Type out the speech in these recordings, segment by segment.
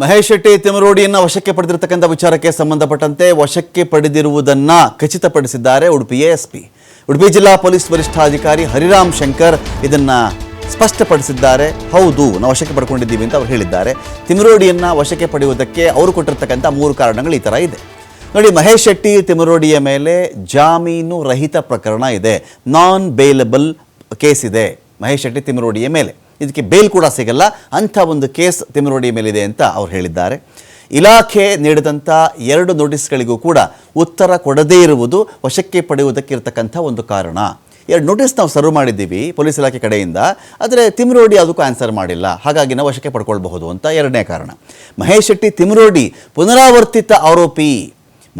ಮಹೇಶ್ ಶೆಟ್ಟಿ ತಿಮರೋಡಿಯನ್ನ ವಶಕ್ಕೆ ಪಡೆದಿರತಕ್ಕಂಥ ವಿಚಾರಕ್ಕೆ ಸಂಬಂಧಪಟ್ಟಂತೆ ವಶಕ್ಕೆ ಪಡೆದಿರುವುದನ್ನು ಖಚಿತಪಡಿಸಿದ್ದಾರೆ ಉಡುಪಿ ಎಸ್ಪಿ. ಉಡುಪಿ ಜಿಲ್ಲಾ ಪೊಲೀಸ್ ವರಿಷ್ಠಾಧಿಕಾರಿ ಹರಿರಾಮ್ ಶಂಕರ್ ಇದನ್ನು ಸ್ಪಷ್ಟಪಡಿಸಿದ್ದಾರೆ. ಹೌದು, ನಾವು ವಶಕ್ಕೆ ಪಡ್ಕೊಂಡಿದ್ದೀವಿ ಅಂತ ಅವರು ಹೇಳಿದ್ದಾರೆ. ತಿಮರೋಡಿಯನ್ನು ವಶಕ್ಕೆ ಪಡೆಯುವುದಕ್ಕೆ ಅವರು ಕೊಟ್ಟಿರ್ತಕ್ಕಂಥ ಮೂರು ಕಾರಣಗಳು ಈ ಥರ ಇದೆ. ನೋಡಿ, ಮಹೇಶ್ ಶೆಟ್ಟಿ ತಿಮರೋಡಿಯ ಮೇಲೆ ಜಾಮೀನು ರಹಿತ ಪ್ರಕರಣ ಇದೆ. ನಾನ್ ಬೇಲಬಲ್ ಕೇಸ್ ಇದೆ ಮಹೇಶ್ ಶೆಟ್ಟಿ ತಿಮರೋಡಿಯ ಮೇಲೆ. ಇದಕ್ಕೆ ಬೇಲ್ ಕೂಡ ಸಿಗಲ್ಲ. ಅಂಥ ಒಂದು ಕೇಸ್ ತಿಮರೋಡಿ ಮೇಲಿದೆ ಅಂತ ಅವ್ರು ಹೇಳಿದ್ದಾರೆ. ಇಲಾಖೆ ನೀಡಿದಂಥ ಎರಡು ನೋಟಿಸ್ಗಳಿಗೂ ಕೂಡ ಉತ್ತರ ಕೊಡದೇ ಇರುವುದು ವಶಕ್ಕೆ ಪಡೆಯುವುದಕ್ಕೆ ಇರತಕ್ಕಂಥ ಒಂದು ಕಾರಣ. ಎರಡು ನೋಟಿಸ್ ನಾವು ಸರ್ವ್ ಮಾಡಿದ್ದೀವಿ ಪೊಲೀಸ್ ಇಲಾಖೆ ಕಡೆಯಿಂದ. ಆದರೆ ತಿಮ್ರೋಡಿ ಅದಕ್ಕೂ ಆನ್ಸರ್ ಮಾಡಿಲ್ಲ. ಹಾಗಾಗಿ ನಾವು ವಶಕ್ಕೆ ಪಡ್ಕೊಳ್ಬಹುದು ಅಂತ ಎರಡನೇ ಕಾರಣ. ಮಹೇಶ್ ಶೆಟ್ಟಿ ತಿಮ್ರೋಡಿ ಪುನರಾವರ್ತಿತ ಆರೋಪಿ.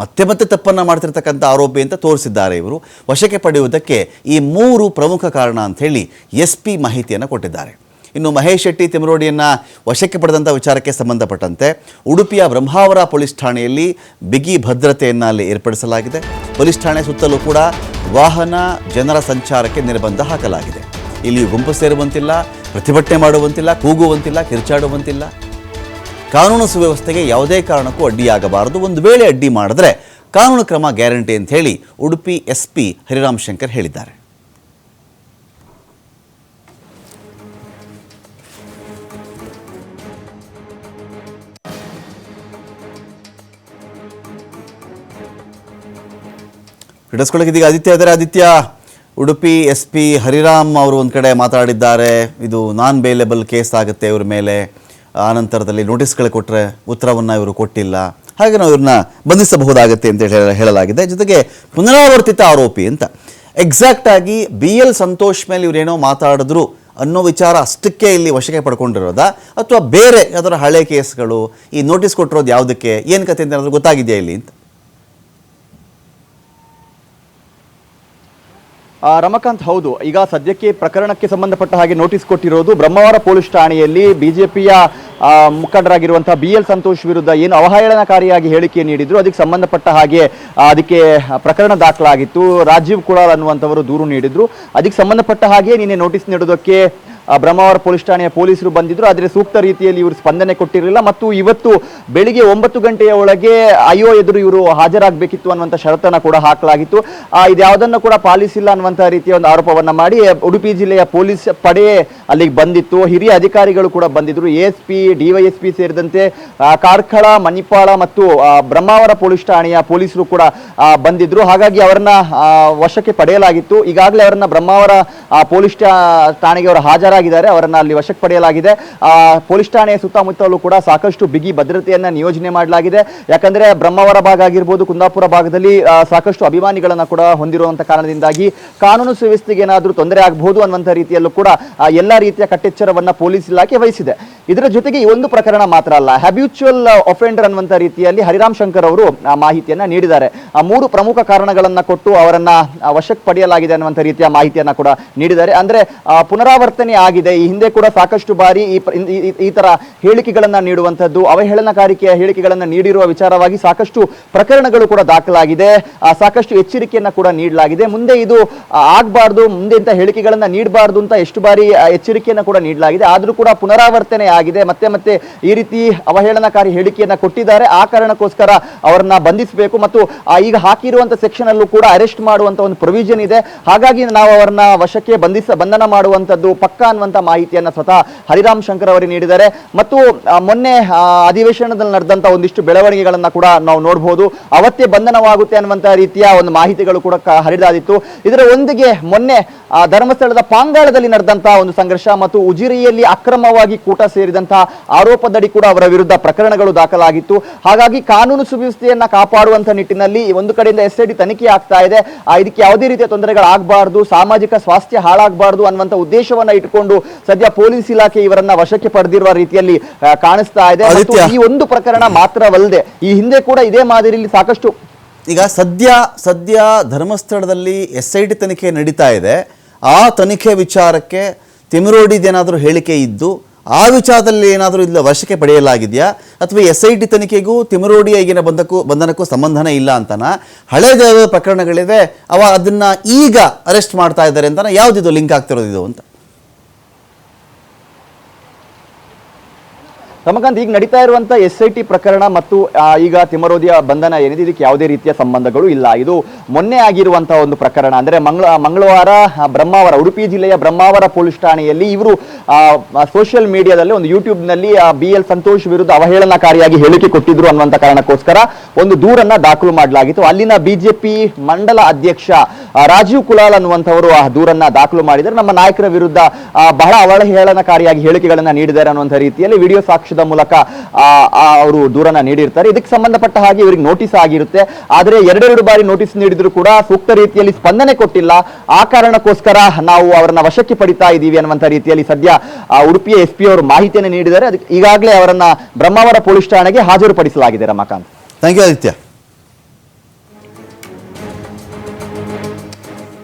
ಮತ್ತೆ ಮತ್ತೆ ತಪ್ಪನ್ನು ಮಾಡ್ತಿರ್ತಕ್ಕಂಥ ಆರೋಪಿ ಅಂತ ತೋರಿಸಿದ್ದಾರೆ ಇವರು. ವಶಕ್ಕೆ ಪಡೆಯುವುದಕ್ಕೆ ಈ ಮೂರು ಪ್ರಮುಖ ಕಾರಣ ಅಂಥೇಳಿ ಎಸ್ ಪಿ ಮಾಹಿತಿಯನ್ನು ಕೊಟ್ಟಿದ್ದಾರೆ. ಇನ್ನು ಮಹೇಶ್ ಶೆಟ್ಟಿ ತಿಮರೋಡಿಯನ್ನು ವಶಕ್ಕೆ ಪಡೆದಂಥ ವಿಚಾರಕ್ಕೆ ಸಂಬಂಧಪಟ್ಟಂತೆ ಉಡುಪಿಯ ಬ್ರಹ್ಮಾವರ ಪೊಲೀಸ್ ಠಾಣೆಯಲ್ಲಿ ಬಿಗಿ ಭದ್ರತೆಯನ್ನು ಅಲ್ಲಿ ಏರ್ಪಡಿಸಲಾಗಿದೆ. ಪೊಲೀಸ್ ಠಾಣೆ ಸುತ್ತಲೂ ಕೂಡ ವಾಹನ, ಜನರ ಸಂಚಾರಕ್ಕೆ ನಿರ್ಬಂಧ ಹಾಕಲಾಗಿದೆ. ಇಲ್ಲಿ ಗುಂಪು ಸೇರುವಂತಿಲ್ಲ, ಪ್ರತಿಭಟನೆ ಮಾಡುವಂತಿಲ್ಲ, ಕೂಗುವಂತಿಲ್ಲ, ಕಿರ್ಚಾಡುವಂತಿಲ್ಲ. ಕಾನೂನು ಸುವ್ಯವಸ್ಥೆಗೆ ಯಾವುದೇ ಕಾರಣಕ್ಕೂ ಅಡ್ಡಿಯಾಗಬಾರದು. ಒಂದು ವೇಳೆ ಅಡ್ಡಿ ಮಾಡಿದ್ರೆ ಕಾನೂನು ಕ್ರಮ ಗ್ಯಾರಂಟಿ ಅಂತ ಹೇಳಿ ಉಡುಪಿ ಎಸ್ ಪಿ ಹರಿರಾಮ್ ಶಂಕರ್ ಹೇಳಿದ್ದಾರೆ. ಹಿಡಿಸ್ಕೊಳ್ಳೋಕೆ ಇದೀಗ ಆದಿತ್ಯ ಇದ್ದಾರೆ. ಆದಿತ್ಯ, ಉಡುಪಿ ಎಸ್ ಪಿ ಹರಿರಾಮ್ ಅವರು ಒಂದು ಕಡೆ ಮಾತಾಡಿದ್ದಾರೆ. ಇದು ನಾನ್ ಬೇಲೇಬಲ್ ಕೇಸ್ ಆಗುತ್ತೆ ಇವ್ರ ಮೇಲೆ. ಆನಂತರದಲ್ಲಿ ನೋಟಿಸ್ಗಳು ಕೊಟ್ಟರೆ ಉತ್ತರವನ್ನು ಇವರು ಕೊಟ್ಟಿಲ್ಲ. ಹಾಗೆ ನಾವು ಇವ್ರನ್ನ ಬಂಧಿಸಬಹುದಾಗುತ್ತೆ ಅಂತ ಹೇಳಿ ಹೇಳಲಾಗಿದೆ. ಜೊತೆಗೆ ಪುನರಾವರ್ತಿತ ಆರೋಪಿ ಅಂತ. ಎಕ್ಸಾಕ್ಟ್ ಆಗಿ ಬಿ ಎಲ್ ಸಂತೋಷ್ ಮೇಲೆ ಇವರೇನೋ ಮಾತಾಡಿದ್ರು ಅನ್ನೋ ವಿಚಾರ ಅಷ್ಟಕ್ಕೆ ಇಲ್ಲಿ ವಶಕ್ಕೆ ಪಡ್ಕೊಂಡಿರೋದಾ? ಅಥವಾ ಬೇರೆ ಯಾವ್ದಾರ ಹಳೆ ಕೇಸ್ಗಳು ಈ ನೋಟಿಸ್ ಕೊಟ್ಟಿರೋದು ಯಾವುದಕ್ಕೆ? ಏನು ಕತೆ ಅಂತ ಏನಾದರೂ ಗೊತ್ತಾಗಿದೆಯಾ ಇಲ್ಲಿ ಅಂತ? ರಮಕಾಂತ್ ಹೌದು. ಈಗ ಸದ್ಯಕ್ಕೆ ಪ್ರಕರಣಕ್ಕೆ ಸಂಬಂಧಪಟ್ಟ ಹಾಗೆ ನೋಟಿಸ್ ಕೊಟ್ಟಿರೋದು ಬ್ರಹ್ಮವಾರ ಪೊಲೀಸ್ ಠಾಣೆಯಲ್ಲಿ ಬಿಜೆಪಿಯ ಮುಖಂಡರಾಗಿರುವಂತಹ ಬಿ ಎಲ್ ಸಂತೋಷ್ ವಿರುದ್ಧ ಏನು ಅವಹೇಳನಕಾರಿಯಾಗಿ ಹೇಳಿಕೆ ನೀಡಿದ್ರು. ಅದಕ್ಕೆ ಸಂಬಂಧಪಟ್ಟ ಹಾಗೆ ಅದಕ್ಕೆ ಪ್ರಕರಣ ದಾಖಲಾಗಿತ್ತು. ರಾಜೀವ್ ಕುಳಾಲ್ ಅನ್ನುವಂಥವರು ದೂರು ನೀಡಿದ್ರು. ಅದಕ್ಕೆ ಸಂಬಂಧಪಟ್ಟ ಹಾಗೆ ನಿನ್ನೆ ನೋಟಿಸ್ ನೀಡೋದಕ್ಕೆ ಬ್ರಹ್ಮಾವರ ಪೊಲೀಸ್ ಠಾಣೆಯ ಪೊಲೀಸರು ಬಂದಿದ್ರು. ಆದರೆ ಸೂಕ್ತ ರೀತಿಯಲ್ಲಿ ಇವರು ಸ್ಪಂದನೆ ಕೊಟ್ಟಿರಲಿಲ್ಲ. ಮತ್ತು ಇವತ್ತು ಬೆಳಿಗ್ಗೆ ಒಂಬತ್ತು ಗಂಟೆಯ ಒಳಗೆ ಅಯ್ಯೋ ಎದುರು ಇವರು ಹಾಜರಾಗಬೇಕಿತ್ತು ಅನ್ನುವಂಥ ಷರತ್ತನ್ನು ಕೂಡ ಹಾಕಲಾಗಿತ್ತು. ಇದ್ಯಾವುದನ್ನು ಕೂಡ ಪಾಲಿಸಿಲ್ಲ ಅನ್ನುವಂಥ ರೀತಿಯ ಒಂದು ಆರೋಪವನ್ನ ಮಾಡಿ ಉಡುಪಿ ಜಿಲ್ಲೆಯ ಪೊಲೀಸ್ ಪಡೆ ಅಲ್ಲಿಗೆ ಬಂದಿತ್ತು. ಹಿರಿಯ ಅಧಿಕಾರಿಗಳು ಕೂಡ ಬಂದಿದ್ರು. ಎಸ್ ಪಿ ಸೇರಿದಂತೆ ಕಾರ್ಖಳ ಮಣಿಪಾಳ ಮತ್ತು ಬ್ರಹ್ಮಾವರ ಪೊಲೀಸ್ ಠಾಣೆಯ ಪೊಲೀಸರು ಕೂಡ ಬಂದಿದ್ದರು ಹಾಗಾಗಿ ಅವರನ್ನ ವಶಕ್ಕೆ ಪಡೆಯಲಾಗಿತ್ತು. ಈಗಾಗಲೇ ಅವರನ್ನ ಬ್ರಹ್ಮಾವರ ಪೊಲೀಸ್ ಠಾಣೆಗೆ ಅವರು ಹಾಜರಾಗಿದ್ದಾರೆ, ಅವರನ್ನ ಅಲ್ಲಿ ವಶಕ್ಕೆ ಪಡೆಯಲಾಗಿದೆ. ಪೊಲೀಸ್ ಠಾಣೆಯ ಸುತ್ತಮುತ್ತಲೂ ಕೂಡ ಸಾಕಷ್ಟು ಬಿಗಿ ಭದ್ರತೆಯನ್ನ ನಿಯೋಜನೆ ಮಾಡಲಾಗಿದೆ. ಯಾಕಂದ್ರೆ ಬ್ರಹ್ಮಾವರ ಭಾಗ ಆಗಿರ್ಬೋದು, ಕುಂದಾಪುರ ಭಾಗದಲ್ಲಿ ಸಾಕಷ್ಟು ಅಭಿಮಾನಿಗಳನ್ನ ಕೂಡ ಹೊಂದಿರುವಂತ ಕಾರಣದಿಂದಾಗಿ ಕಾನೂನು ಸುವ್ಯವಸ್ಥೆಗೆ ಏನಾದರೂ ತೊಂದರೆ ಆಗಬಹುದು ಅನ್ನುವಂಥ ರೀತಿಯಲ್ಲೂ ಕೂಡ ಎಲ್ಲ ರೀತಿಯ ಕಟ್ಟೆಚ್ಚರವನ್ನ ಪೊಲೀಸ್ ಇಲಾಖೆ ವಹಿಸಿದೆ. ಇದರ ಜೊತೆಗೆ ಈ ಒಂದು ಪ್ರಕರಣ ಮಾತ್ರ ಅಲ್ಲ ಹ್ಯಾಬ್ಯೂಚುವಲ್ ಒಫೆಂಡರ್ ಅನ್ನುವಂಥ ರೀತಿಯಲ್ಲಿ ಹರಿರಾಮ್ ಶಂಕರ್ ಅವರು ಮಾಹಿತಿಯನ್ನ ನೀಡಿದ್ದಾರೆ. ಆ, ಮೂರು ಪ್ರಮುಖ ಕಾರಣಗಳನ್ನ ಕೊಟ್ಟು ಅವರನ್ನ ವಶಕ್ಕೆ ಪಡೆಯಲಾಗಿದೆ ಅನ್ನುವಂಥ ರೀತಿಯ ಮಾಹಿತಿಯನ್ನ ಕೂಡ ನೀಡಿದ್ದಾರೆ. ಅಂದ್ರೆ ಪುನರಾವರ್ತನೆ ಆಗಿದೆ. ಈ ಹಿಂದೆ ಕೂಡ ಸಾಕಷ್ಟು ಬಾರಿ ಈ ತರ ಹೇಳಿಕೆಗಳನ್ನ ನೀಡುವಂತದ್ದು ಅವಹೇಳನಕಾರಿಕೆಯ ಹೇಳಿಕೆಗಳನ್ನ ನೀಡಿರುವ ವಿಚಾರವಾಗಿ ಸಾಕಷ್ಟು ಪ್ರಕರಣಗಳು ಕೂಡ ದಾಖಲಾಗಿದೆ. ಸಾಕಷ್ಟು ಎಚ್ಚರಿಕೆಯನ್ನ ಕೂಡ ನೀಡಲಾಗಿದೆ. ಮುಂದೆ ಇದು ಆಗಬಾರ್ದು, ಮುಂದೆ ಇಂಥ ಹೇಳಿಕೆಗಳನ್ನ ನೀಡಬಾರ್ದು ಅಂತ ಎಷ್ಟು ಬಾರಿ ಎಚ್ಚರಿಕೆಯನ್ನು ಎಚ್ಚರಿಕೆಯನ್ನ ಕೂಡ ನೀಡಲಾಗಿದೆ. ಆದರೂ ಕೂಡ ಪುನರಾವರ್ತನೆ ಆಗಿದೆ. ಮತ್ತೆ ಮತ್ತೆ ಈ ರೀತಿ ಅವಹೇಳನಕಾರಿ ಹೇಳಿಕೆಯನ್ನ ಕೊಟ್ಟಿದ್ದಾರೆ. ಆ ಕಾರಣಕ್ಕೋಸ್ಕರ ಅವರನ್ನ ಬಂಧಿಸಬೇಕು. ಮತ್ತು ಈಗ ಹಾಕಿರುವಂತ ಸೆಕ್ಷನ್ ಅಲ್ಲೂ ಕೂಡ ಅರೆಸ್ಟ್ ಮಾಡುವಂತ ಒಂದು ಪ್ರೊವಿಷನ್ ಇದೆ. ಹಾಗಾಗಿ ನಾವು ಅವರನ್ನ ವಶಕ್ಕೆ ಬಂಧಿಸ ಬಂಧನ ಮಾಡುವಂತದ್ದು ಪಕ್ಕ ಅನ್ನುವಂತ ಮಾಹಿತಿಯನ್ನು ಸ್ವತಃ ಹರಿರಾಮ್ ಶಂಕರ್ ಅವರಿಗೆ ನೀಡಿದ್ದಾರೆ. ಮತ್ತು ಮೊನ್ನೆ ಅಧಿವೇಶನದಲ್ಲಿ ನಡೆದಂತ ಒಂದಿಷ್ಟು ಬೆಳವಣಿಗೆಗಳನ್ನು ಕೂಡ ನಾವು ನೋಡಬಹುದು ಅವತ್ತೇ ಬಂಧನವಾಗುತ್ತೆ ಅನ್ನುವಂಥ ರೀತಿಯ ಒಂದು ಮಾಹಿತಿಗಳು ಕೂಡ ಹರಿದಾದಿತ್ತು. ಇದರ ಒಂದಿಗೆ ಮೊನ್ನೆ ಧರ್ಮಸ್ಥಳದ ಪಾಂಗಾಳದಲ್ಲಿ ನಡೆದಂತಹ ಒಂದು ಸಂಘರ್ಷ ಮತ್ತು ಉಜಿರೆಯಲ್ಲಿ ಅಕ್ರಮವಾಗಿ ಕೂಟ ಸೇರಿದಂತಹ ಆರೋಪದಡಿ ಕೂಡ ಅವರ ವಿರುದ್ಧ ಪ್ರಕರಣಗಳು ದಾಖಲಾಗಿತ್ತು. ಹಾಗಾಗಿ ಕಾನೂನು ಸುವ್ಯವಸ್ಥೆಯನ್ನ ಕಾಪಾಡುವಂತಹ ನಿಟ್ಟಿನಲ್ಲಿ ಒಂದು ಕಡೆಯಿಂದ ಎಸ್ ಐ ಡಿ ತನಿಖೆ ಆಗ್ತಾ ಇದೆ. ಇದಕ್ಕೆ ಯಾವುದೇ ರೀತಿಯ ತೊಂದರೆಗಳಾಗಬಾರ್ದು, ಸಾಮಾಜಿಕ ಸ್ವಾಸ್ಥ್ಯ ಹಾಳಾಗಬಾರ್ದು ಅನ್ನುವಂತ ಉದ್ದೇಶವನ್ನ ಇಟ್ಟುಕೊಂಡು ಸದ್ಯ ಪೊಲೀಸ್ ಇಲಾಖೆ ಇವರನ್ನ ವಶಕ್ಕೆ ಪಡೆದಿರುವ ರೀತಿಯಲ್ಲಿ ಕಾಣಿಸ್ತಾ ಇದೆ. ಈ ಒಂದು ಪ್ರಕರಣ ಮಾತ್ರವಲ್ಲದೆ ಈ ಹಿಂದೆ ಕೂಡ ಇದೇ ಮಾದರಿಯಲ್ಲಿ ಸಾಕಷ್ಟು ಈಗ ಸದ್ಯ ಸದ್ಯ ಧರ್ಮಸ್ಥಳದಲ್ಲಿ ಎಸ್ ಐ ಟಿ ತನಿಖೆ ನಡೀತಾ ಇದೆ. ಆ ತನಿಖೆ ವಿಚಾರಕ್ಕೆ ತಿಮಿರೋಡಿದೇನಾದರೂ ಹೇಳಿಕೆ ಇದ್ದು ಆ ವಿಚಾರದಲ್ಲಿ ಏನಾದರೂ ಇಲ್ಲ ವಶಕ್ಕೆ ಪಡೆಯಲಾಗಿದೆಯಾ? ಅಥವಾ ಎಸ್ ಐ ಟಿ ತನಿಖೆಗೂ ತಿಮಿರೋಡಿಯ ಈಗಿನ ಬಂಧಕ್ಕೂ ಬಂಧನಕ್ಕೂ ಸಂಬಂಧನೇ ಇಲ್ಲ ಅಂತನ? ಹಳೆ ಪ್ರಕರಣಗಳಿವೆ ಅವ ಅದನ್ನ ಈಗ ಅರೆಸ್ಟ್ ಮಾಡ್ತಾ ಇದ್ದಾರೆ ಅಂತನ? ಯಾವುದಿದು ಲಿಂಕ್ ಆಗ್ತಿರೋದು ಇದು ಅಂತ? ರಮಕಾಂತ್ ಈಗ ನಡೀತಾ ಇರುವಂತ ಎಸ್ ಐ ಟಿ ಪ್ರಕರಣ ಮತ್ತು ಈಗ ತಿಮರೋದಿಯ ಬಂಧನ ಏನಿದೆ? ಇದಕ್ಕೆ ಯಾವುದೇ ರೀತಿಯ ಸಂಬಂಧಗಳು ಇಲ್ಲ. ಇದು ಮೊನ್ನೆ ಆಗಿರುವಂತಹ ಒಂದು ಪ್ರಕರಣ. ಅಂದ್ರೆ ಮಂಗಳ, ಮಂಗಳವಾರ ಬ್ರಹ್ಮಾವರ, ಉಡುಪಿ ಜಿಲ್ಲೆಯ ಬ್ರಹ್ಮಾವರ ಪೊಲೀಸ್ ಠಾಣೆಯಲ್ಲಿ ಇವರು ಸೋಷಿಯಲ್ ಮೀಡಿಯಾದಲ್ಲಿ ಒಂದು ಯೂಟ್ಯೂಬ್ನಲ್ಲಿ ಬಿ ಎಲ್ ಸಂತೋಷ್ ವಿರುದ್ಧ ಅವಹೇಳನಕಾರಿಯಾಗಿ ಹೇಳಿಕೆ ಕೊಟ್ಟಿದ್ರು ಅನ್ನುವಂತ ಕಾರಣಕ್ಕೋಸ್ಕರ ಒಂದು ದೂರನ್ನ ದಾಖಲು ಮಾಡಲಾಗಿತ್ತು. ಅಲ್ಲಿನ ಬಿಜೆಪಿ ಮಂಡಲ ಅಧ್ಯಕ್ಷ ರಾಜೀವ್ ಕುಲಾಲ್ ಅನ್ನುವಂಥವರು ಆ ದೂರನ್ನ ದಾಖಲು ಮಾಡಿದರೆ ನಮ್ಮ ನಾಯಕರ ವಿರುದ್ಧ ಬಹಳ ಅವಹೇಳನಕಾರಿಯಾಗಿ ಹೇಳಿಕೆಗಳನ್ನ ನೀಡಿದ್ದಾರೆ ಅನ್ನುವಂಥ ರೀತಿಯಲ್ಲಿ ವಿಡಿಯೋ ಸಾಕ್ಷ್ಯದ ಮೂಲಕ ಅವರು ದೂರನ್ನ ನೀಡಿರ್ತಾರೆ. ಇದಕ್ಕೆ ಸಂಬಂಧಪಟ್ಟ ಹಾಗೆ ಇವರಿಗೆ ನೋಟಿಸ್ ಆಗಿರುತ್ತೆ. ಆದರೆ ಎರಡೆರಡು ಬಾರಿ ನೋಟಿಸ್ ನೀಡಿದ್ರು ಕೂಡ ಸೂಕ್ತ ರೀತಿಯಲ್ಲಿ ಸ್ಪಂದನೆ ಕೊಟ್ಟಿಲ್ಲ. ಆ ಕಾರಣಕ್ಕೋಸ್ಕರ ನಾವು ಅವರನ್ನ ವಶಕ್ಕೆ ಪಡಿತಾ ಇದ್ದೀವಿ ಅನ್ನುವಂಥ ರೀತಿಯಲ್ಲಿ ಸದ್ಯ ಉಡುಪಿಯ ಎಸ್ ಪಿ ಅವರು ಮಾಹಿತಿಯನ್ನು ನೀಡಿದ್ದಾರೆ. ಅದಕ್ಕೆ ಈಗಾಗಲೇ ಅವರನ್ನ ಬ್ರಹ್ಮಾವರ ಪೊಲೀಸ್ ಠಾಣೆಗೆ ಹಾಜರುಪಡಿಸಲಾಗಿದೆ ರಮಾಕಾಂತ್. Thank you Aditya